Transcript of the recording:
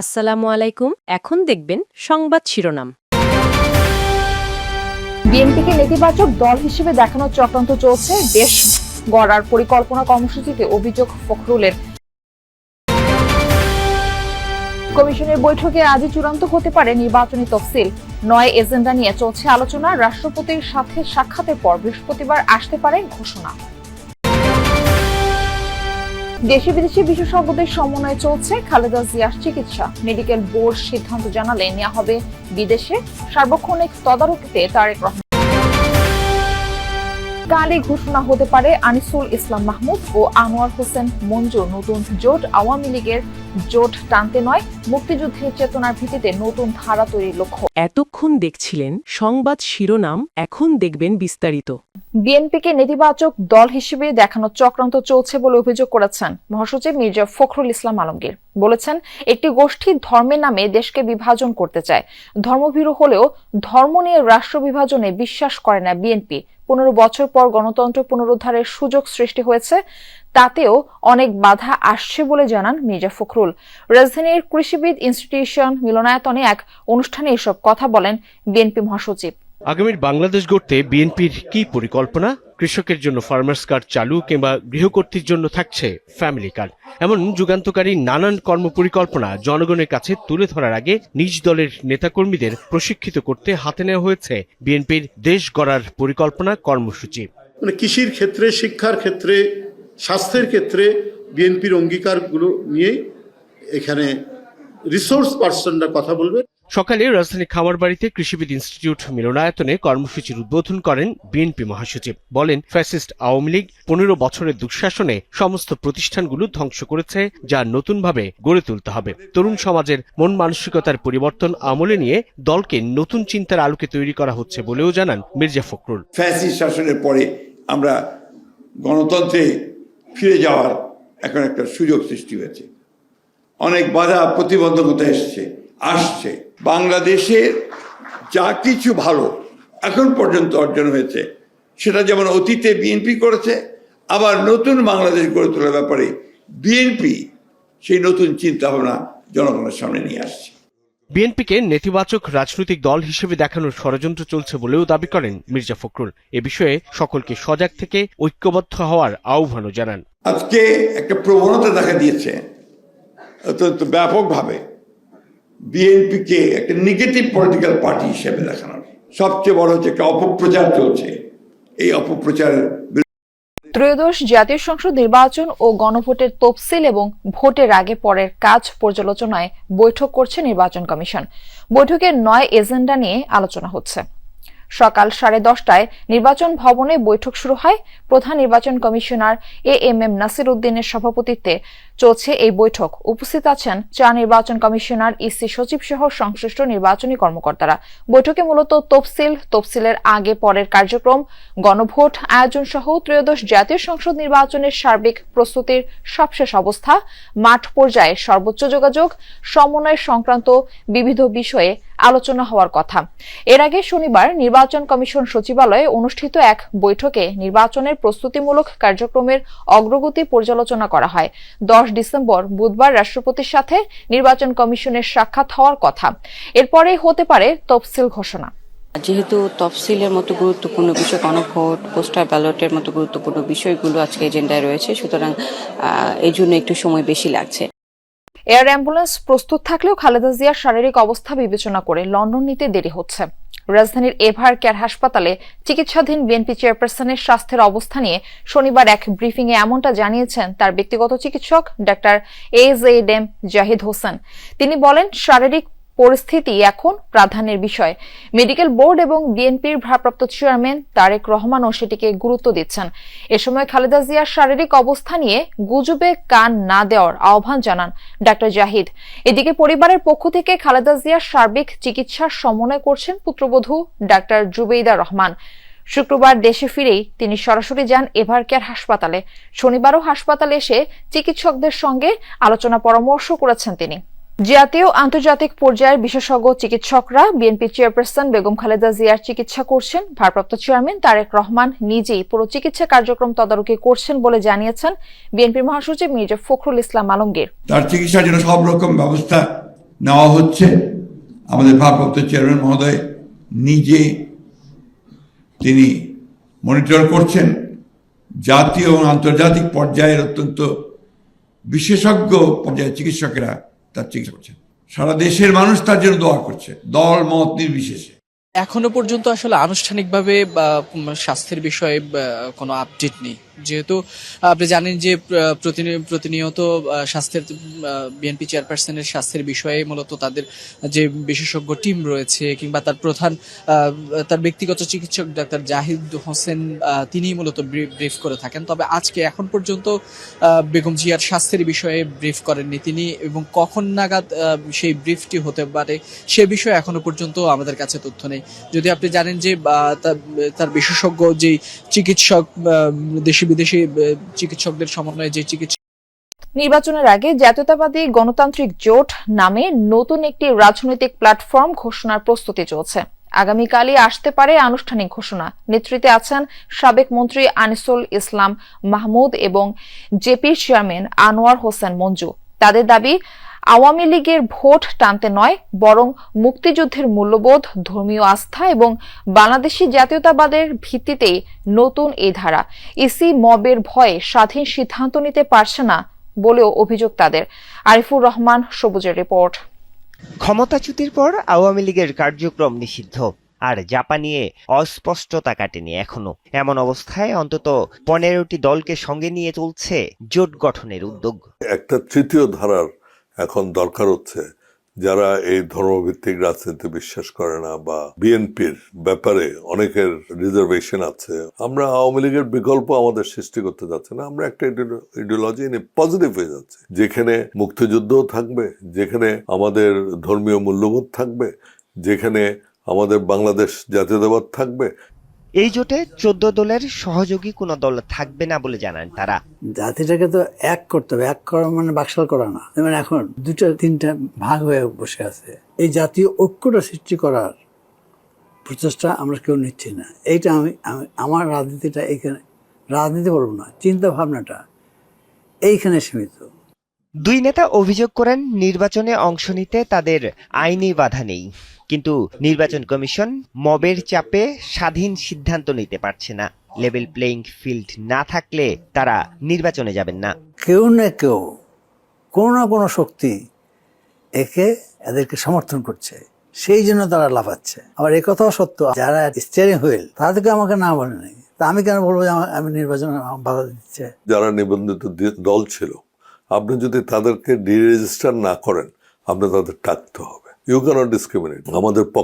আসসালামু আলাইকুম। এখন দেখবেন সংবাদ শিরোনাম। বিএনপিকে নেতিবাচক দল হিসেবে দেখানোর চক্রান্ত চলছে। দেশ গড়ার পরিকল্পনা কর্মসূচিতে অভিযোগ ফখরুলের। কমিশনের বৈঠকে আজই চূড়ান্ত হতে পারে নির্বাচনী তফসিল। নয় এজেন্ডা নিয়ে চলছে আলোচনা। রাষ্ট্রপতির সাথে সাক্ষাতের পর বৃহস্পতিবার আসতে পারে ঘোষণা। দেশে বিদেশি বিশেষজ্ঞদের সমন্বয়ে চলছে খালেদা জিয়ার চিকিৎসা। মেডিকেল বোর্ড সিদ্ধান্ত জানালে নেওয়া হবে বিদেশে সার্বক্ষণিক তদারকিতে তারেক রহমান। কালই ঘোষণা হতে পারে আনিসুল ইসলাম মাহমুদ ও আনোয়ার হোসেন মঞ্জুর নতুন জোট আওয়ামী লীগের জোট টানতে নয়, মুক্তিযুদ্ধের চেতনার ভিত্তিতে নতুন ধারা তৈরির লক্ষ্য। এতক্ষণ দেখছিলেন সংবাদ শিরোনাম, এখন দেখবেন বিস্তারিত। বিএনপিকে নেতিবাচক দল হিসেবে দেখানো চক্রান্ত চলছে বলে অভিযোগ করেছেন মহাসচিব মির্জা ফখরুল ইসলাম আলমগীর। বলেছেন, একটি গোষ্ঠী ধর্মের নামে দেশকে বিভাজন করতে চায়। ধর্মভীরু হলেও ধর্ম নিয়ে রাষ্ট্র বিভাজনে বিশ্বাস করে না বিএনপি। পনেরো বছর পর গণতন্ত্র পুনরুদ্ধারের সুযোগ সৃষ্টি হয়েছে, তাতেও অনেক বাধা আসছে বলে জানান মির্জা ফখরুল। রাজধানীর কৃষিবিদ ইনস্টিটিউশন মিলনায়তনে এক অনুষ্ঠানে এসব কথা বলেন বিএনপি মহাসচিব। আগামীর বাংলাদেশ গড়তে বিএনপির কি পরিকল্পনা? কৃষকের জন্য ফার্মার্স কার্ড চালু কিংবা গৃহকর্তীর জন্য থাকছে ফ্যামিলি কার্ড এমন যুগান্তকারী নানান কর্মপরিকল্পনা জনগণের কাছে তুলে ধরার আগে নিজ দলের নেতাকর্মীদের প্রশিক্ষিত করতে হাতে নেওয়া হয়েছে বিএনপির দেশ গড়ার পরিকল্পনা কর্মসূচি। মানে কৃষির ক্ষেত্রে, শিক্ষার ক্ষেত্রে, স্বাস্থ্যের ক্ষেত্রে বিএনপির অঙ্গীকারগুলো নিয়েই এখানে রিসোর্স পার্সনরা কথা বলবে। সকালে রাজধানী খামারবাড়িতে কৃষিবিদ ইনস্টিটিউট মিলনায়তনে কর্মসূচির উদ্বোধন করেন বিএনপি মহাসচিব। বলেন ফ্যাসিস্ট আওয়ামী লীগ পনেরো বছরের দুঃশাসনে সমস্ত প্রতিষ্ঠানগুলো ধ্বংস করেছে যা নতুনভাবে গড়ে তুলতে হবে। তরুণ সমাজের মন মানসিকতার পরিবর্তন আমলে নিয়ে দলকে নতুন চিন্তার আলোকে তৈরি করা হচ্ছে বলেও জানান মির্জা ফখরুল। ফ্যাসিস্ট শাসনের পরে আমরা গণতন্ত্রে ফিরে যাওয়ার এখন একটা সুযোগ সৃষ্টি হয়েছে। অনেক বাধা প্রতিবন্ধকতা এসছে আসছে। বাংলাদেশের যা কিছু ভালো এখন পর্যন্ত অর্জন হয়েছে সেটা যেমন অতীতে বিএনপি করেছে আবার নতুন বাংলাদেশ গড়ে তোলার ব্যাপারে বিএনপি সেই নতুন চিন্তা ভাবনা জনগণের সামনে নিয়ে আসছে। বিএনপিকে নেতিবাচক রাজনৈতিক দল হিসেবে দেখানোর ষড়যন্ত্র চলছে বলেও দাবি করেন মির্জা ফখরুল। এ বিষয়ে সকলকে সজাগ থেকে ঐক্যবদ্ধ হওয়ার আহ্বানও জানান। আজকে একটা প্রবণতা দেখা দিয়েছে ব্যাপকভাবে বিএনপিকে একটা নেগেটিভ পলিটিক্যাল পার্টি হিসেবে দেখানোর সবচেয়ে বড় হচ্ছে একটা অপপ্রচার চলছে। এই অপপ্রচারের ত্রয়োদশ জাতীয় সংসদ নির্বাচন ও গণভোটের তফসিল এবং ভোটের আগে পরের কাজ পর্যালোচনায় বৈঠক করছে নির্বাচন কমিশন। বৈঠকে নয় এজেন্ডা নিয়ে আলোচনা হচ্ছে। সকাল সাড়ে দশটায় নির্বাচন ভবনে বৈঠক শুরু হয়। প্রধান নির্বাচন commissioner A M M Nasir উদ্দিনের সভাপতিত্বে চলছে এই বৈঠক। উপস্থিত আছেন চা নির্বাচন কমিশনার, ইসি সচিব সহ সংশ্লিষ্ট নির্বাচনী কর্মকর্তারা। বৈঠকে মূলত তফসিল, তফসিলের আগে পরের কার্যক্রম, গণভোট, আয়োজন সহ ত্রয়োদশ জাতীয় সংসদ নির্বাচনের সার্বিক প্রস্তুতির সবশেষ অবস্থা, মাঠ পর্যায়ে সর্বোচ্চ যোগাযোগ, সমন্বয় সংক্রান্ত বিবিধ বিষয়ে আলোচনা হওয়ার কথা। এর আগে শনিবার নির্বাচন কমিশন সচিবালয়ে অনুষ্ঠিত এক বৈঠকে নির্বাচনের প্রস্তুতিমূলক কার্যক্রমের অগ্রগতি পর্যালোচনা করা হয়। দশ ডিসেম্বর বুধবার রাষ্ট্রপতির সাথে নির্বাচন কমিশনের সাক্ষাৎ হওয়ার কথা। এরপরেই হতে পারে তফসিল ঘোষণা। যেহেতু তফসিলের মতো গুরুত্বপূর্ণ বিষয় গণভোট পোস্টার ব্যালটের মতো গুরুত্বপূর্ণ বিষয়গুলো আজকে এজেন্ডায় রয়েছে সুতরাং এই জন্য একটু সময় বেশি লাগছে। এয়ার অ্যাম্বুলেন্স প্রস্তুত থাকলেও খালেদা জিয়ার শারীরিক অবস্থা বিবেচনা করে লন্ডন নিতে দেরি হচ্ছে। রাজধানীর এভার কেয়ার হাসপাতালে চিকিৎসাধীন বিএনপি চেয়ারপারসনের স্বাস্থ্যের অবস্থা নিয়ে শনিবার এক ব্রিফিংয়ে এমনটা জানিয়েছেন তার ব্যক্তিগত চিকিৎসক doctor A Z M Zahid Hossain. তিনি বলেন, শারীরিক পরিস্থিতি এখন প্রাধান্যের বিষয়। মেডিকেল বোর্ড এবং বিএনপির ভারপ্রাপ্ত চেয়ারম্যান তারেক রহমানও সেটিকে গুরুত্ব দিচ্ছেন। এ সময় খালেদা জিয়ার শারীরিক অবস্থা নিয়ে গুজবে কান না দেওয়ার আহ্বান জানান ডাক্তার জাহিদ। এদিকে পরিবারের পক্ষ থেকে খালেদা জিয়ার সার্বিক চিকিৎসার সমন্বয় করছেন পুত্রবধূ ডাক্তার জুবেইদা রহমান। শুক্রবার দেশে ফিরেই তিনি সরাসরি যান এভার কেয়ার হাসপাতালে। শনিবারও হাসপাতালে এসে চিকিৎসকদের সঙ্গে আলোচনা পরামর্শ করেছেন তিনি। জাতীয় আন্তর্জাতিক পর্যায়ের বিশেষজ্ঞ চিকিৎসকরা বিএনপি চেয়ারপারসন বেগম খালেদা জিয়ার চিকিৎসা করছেন। ভারপ্রাপ্ত চেয়ারম্যান তারেক রহমান নিজেই পুরো চিকিৎসা কার্যক্রম তদারকি করছেন বলে জানিয়েছেন বিএনপি মহাসচিব মির্জা ফখরুল ইসলাম আলমগীর। তার চিকিৎসার জন্য সব রকম ব্যবস্থা নেওয়া হচ্ছে। আমাদের ভারপ্রাপ্ত চেয়ারম্যান মহোদয় নিজে তিনি মনিটর করছেন। জাতীয় এবং আন্তর্জাতিক পর্যায়ের অত্যন্ত বিশেষজ্ঞ পর্যায়ের চিকিৎসকেরা তার চিকিৎসা করছেন সারা দেশের মানুষ তার জন্য দোয়া করছে। দল, মত নির্বিশেষে। এখনও পর্যন্ত আসলে আনুষ্ঠানিকভাবে স্বাস্থ্যের বিষয়ে কোনো আপডেট নেই। যেহেতু আপনি জানেন যে প্রতিনিয়ত স্বাস্থ্যের বিএনপি চেয়ারপারসনের স্বাস্থ্যের বিষয়ে মূলত তাদের যে বিশেষজ্ঞ টিম রয়েছে কিংবা তার প্রধান তার ব্যক্তিগত চিকিৎসক ডাক্তার জাহিদ হোসেন তিনিই মূলত ব্রিফ করে থাকেন। তবে আজকে এখন পর্যন্ত বেগম জিয়ার স্বাস্থ্যের বিষয়ে ব্রিফ করেননি তিনি এবং কখন নাগাদ সেই ব্রিফটি হতে পারে সে বিষয়ে এখনও পর্যন্ত আমাদের কাছে তথ্য নেই। যদি আপনি জানেন যে তার- বিশেষজ্ঞ যে চিকিৎসক আহ, দেশি বিদেশি চিকিৎসকদের সমন্বয়ে যে চিকিৎসা নির্বাচনের আগে জাতীয়তাবাদী গণতান্ত্রিক জোট নামে নতুন একটি রাজনৈতিক প্ল্যাটফর্ম ঘোষণার প্রস্তুতি চলছে। আগামীকালই আসতে পারে আনুষ্ঠানিক ঘোষণা। নেতৃত্বে আছেন সাবেক মন্ত্রী আনিসুল ইসলাম মাহমুদ এবং জেপির চেয়ারম্যান আনোয়ার হোসেন মঞ্জু। তাদের দাবি আওয়ামী লীগের ভোট টানতে নয় বরং মুক্তিযুদ্ধের মূল্যবোধ ধর্মীয় আস্থা এবং বাংলাদেশি জাতীয়তাবাদের ভিত্তিতেই নতুন এই ধারা। ইসি মবের ভয়ে স্বাধীন সিদ্ধান্ত নিতে পারছে না বলেও অভিযোগ তাদের। আরিফুর রহমান সবুজের রিপোর্ট। ক্ষমতাচ্যুতির পর আওয়ামী লীগের কার্যক্রম নিষিদ্ধ। আর জাপা নিয়ে অস্পষ্টতা কাটেনি এখনও। এমন অবস্থায় অন্তত পনেরোটি দলকে সঙ্গে নিয়ে চলছে জোট গঠনের উদ্যোগ। একটা তৃতীয় ধারার এখন দরকার হচ্ছে যারা এই ধর্মভিত্তিক রাজনীতি বিশ্বাস করে না বা বিএনপির ব্যাপারে অনেকের রিজার্ভেশন আছে। আমরা আওয়ামী লীগের বিকল্প আমাদের সৃষ্টি করতে যাচ্ছে না, আমরা একটা ইডিওলজি নিয়ে পজিটিভ হয়ে যাচ্ছে। যেখানে মুক্তিযুদ্ধও থাকবে, যেখানে আমাদের ধর্মীয় মূল্যবোধ থাকবে, যেখানে আমাদের বাংলাদেশ জাতীয়তাবাদ থাকবে এই জোটে চোদ্দ দলের সহযোগী কোনো দল থাকবে না বলে জানান তারা। জাতিটাকে তো এক করতে হবে, এক করা মানে বাকশাল করা না। যেমন এখন দুটা তিনটা ভাগ হয়ে বসে আছে। এই জাতীয় ঐক্যটা সৃষ্টি করার প্রচেষ্টা আমরা কেউ নিচ্ছি না। এইটা আমি, আমি- আমার রাজনীতিটা এইখানে রাজনীতি বলব না চিন্তা ভাবনাটা এইখানে সীমিত। দুই নেতা অভিযোগ করেন নির্বাচনে অংশ নিতে তাদের আইনি বাধা নেই। কিন্তু নির্বাচন কমিশন মবের চাপে স্বাধীন সিদ্ধান্ত নিতে পারছে না। লেভেল প্লেইং ফিল্ড না থাকলে তারা নির্বাচনে যাবেন না। কেউ না কেউ কোনো না কোনো শক্তি একে এদেরকে সমর্থন করছে। সেই জন্য তারা লাফাচ্ছে। আবার একথাও সত্য যারা স্টিয়ারিং হুইল তাদেরকে আমাকে না বলে নাই। তা আমি কেন বলব যে আমি নির্বাচনে বাধা দিচ্ছে? যারা নিবন্ধিত দি- দল ছিল আপনি যদি তাদেরকে ডিরেজিস্টার না করেন আপনি তাদের টাকতে হবে। ইউ ক্যানট ডিসক্রিমিনেট আমাদের পক্ষ